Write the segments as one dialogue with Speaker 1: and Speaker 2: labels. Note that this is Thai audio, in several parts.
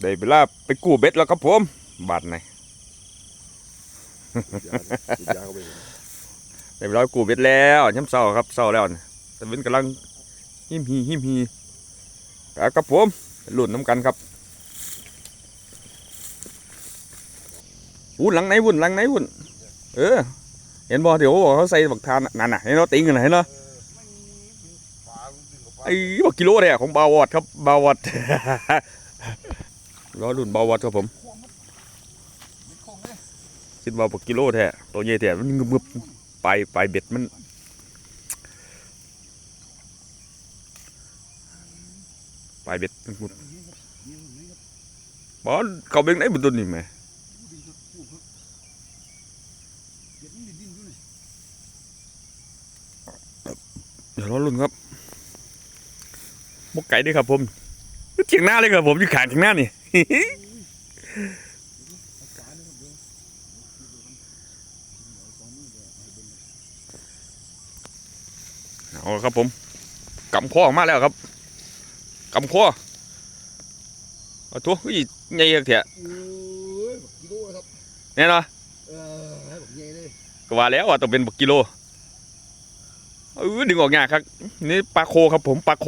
Speaker 1: ได้เวลาไปกู้เบ็ดแล้วครับผมบาดไหน
Speaker 2: ฉีดยาเข้าไป
Speaker 1: ได้เวลากู้เบ็ดแล้วย้ำเศร้าครับเศร้าแล้วนี่แต่เว้นกำลังหิมฮีหิมฮีแล้วครับผมหลุนน้ำกันครับวุ่นหลังไหนวุ่นหลังไหนวุ่นเออ เห็นบ่เดี๋ยวเขาบอกเขาใส่บักทานนั่นน่ะเห็นเนาะติงกันน่ะเห็นเนาะไอ้บักกิโลเนี่ยของบาวอดครับบาวอด ร้อรุ่นบาวอดครับผม คิดว่าบักกิโลแท้ตัวใหญ่แท้มันงึบๆไปไปเบ็ดมันไปเบ็ดมันงึบบอลเขาเบ่งไหนบุตุนนี่แหม่เดี๋ยวรอรุ่นครับบกไก่ด้วยครับผมเฉียงหน้าเลยครับผมอยู่ขางเฉียงหน้านี่ เอาละครับผมกำข้อออกมาแล้วครับกำข้อเอาตัวอีใหญ่เถอะ
Speaker 2: เอ้ยบักกิโลครับ
Speaker 1: เนี่ยเนาะ
Speaker 2: เออให้บักใหญ่เลย
Speaker 1: ก็ว่าแล้วว่าต้องเป็นบักกิโลเออดึงออกยากครับ นี่ปลาโคครับผมปลาโค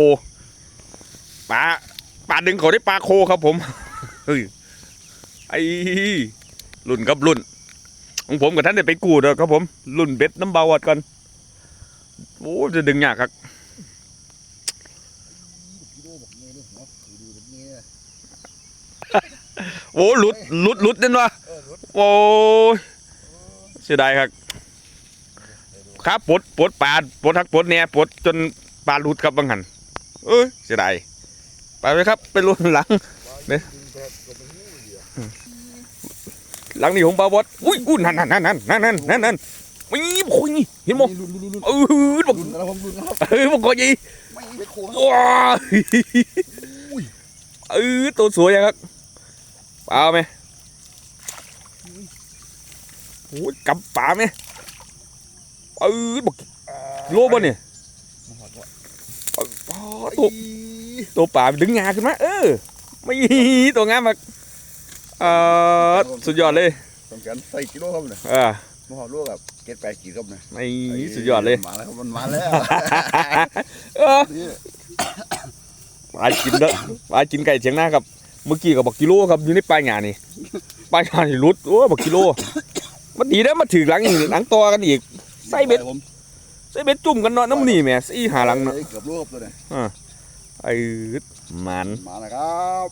Speaker 1: ปลาปลาดึงเขาได้ปลาโคครับผม เฮ้ยไอ้รุ่นครับรุ่นของผมกับท่านได้ไปกูดแล้วครับผมรุ่นเบ็ดน้ำเบาวัดกันโอ้จะดึงยากครับ
Speaker 2: โอ้
Speaker 1: หลุดหลุดหลุดนั่นวะโอ้เสียดายครับครับปดปดปลาปดทักปดเนี่ยปดจนปลาหลุดครับบางหันเอ้ยเสียดายไปไหมครับ ไปลุ้นหลังเนี่ย
Speaker 2: ดึงตัวตัวเป็นงูเดียว
Speaker 1: หลังนี่ของบาวบดอุ้ยอุ้ยนั่นนั่นนั่นนั่นนั่นนั่นนั่นนั่นมีบคุยเห็นมั้
Speaker 2: รุ่นรุ่นรุ่นรุ่น
Speaker 1: เออบอก
Speaker 2: รุ่นนะครับผมรุ่นนะครับ
Speaker 1: เออบอกกอยี่
Speaker 2: ไม่โค้ง
Speaker 1: ว้าวเออตัวสวยอะครับเอาไหมโอ้ยกำป่าไหมเออบอกโลบ่เนี่ยตัวตัวป่าดึงงาขึ้นมาเออไม่ตัวงามมากเอ่อสุดยอดเลย
Speaker 2: ต้องการใส่กิโลครับเนี่ย
Speaker 1: อ่า
Speaker 2: มาหอดลูกแบบเก็ดแปดขีดครับเนี่ย
Speaker 1: ไม่สุดยอดเลย
Speaker 2: มาแล้วครับมันมาแล้ว
Speaker 1: เออ
Speaker 2: นี่
Speaker 1: ปลากินเด้อปลากินไก่เชียงหน้าครับ เมื่อกี้กับบักกิโลครับอยู่ในปลายงานนี่ปลายงานนี่รุดโอ้บักกิโลมันดีแล้วมาถือหลังอีกหลังตัวกันอีกใส่เบ็ด
Speaker 2: ผม
Speaker 1: ใส่เบ็ดจุ่มกันเนาะน้ำนี่แหม่สี่หาหลังเนาะ
Speaker 2: อ้ยเกือบลูกครับตัวเนี่ย
Speaker 1: ไอ้อึดหมัน
Speaker 2: มาแล้วครับ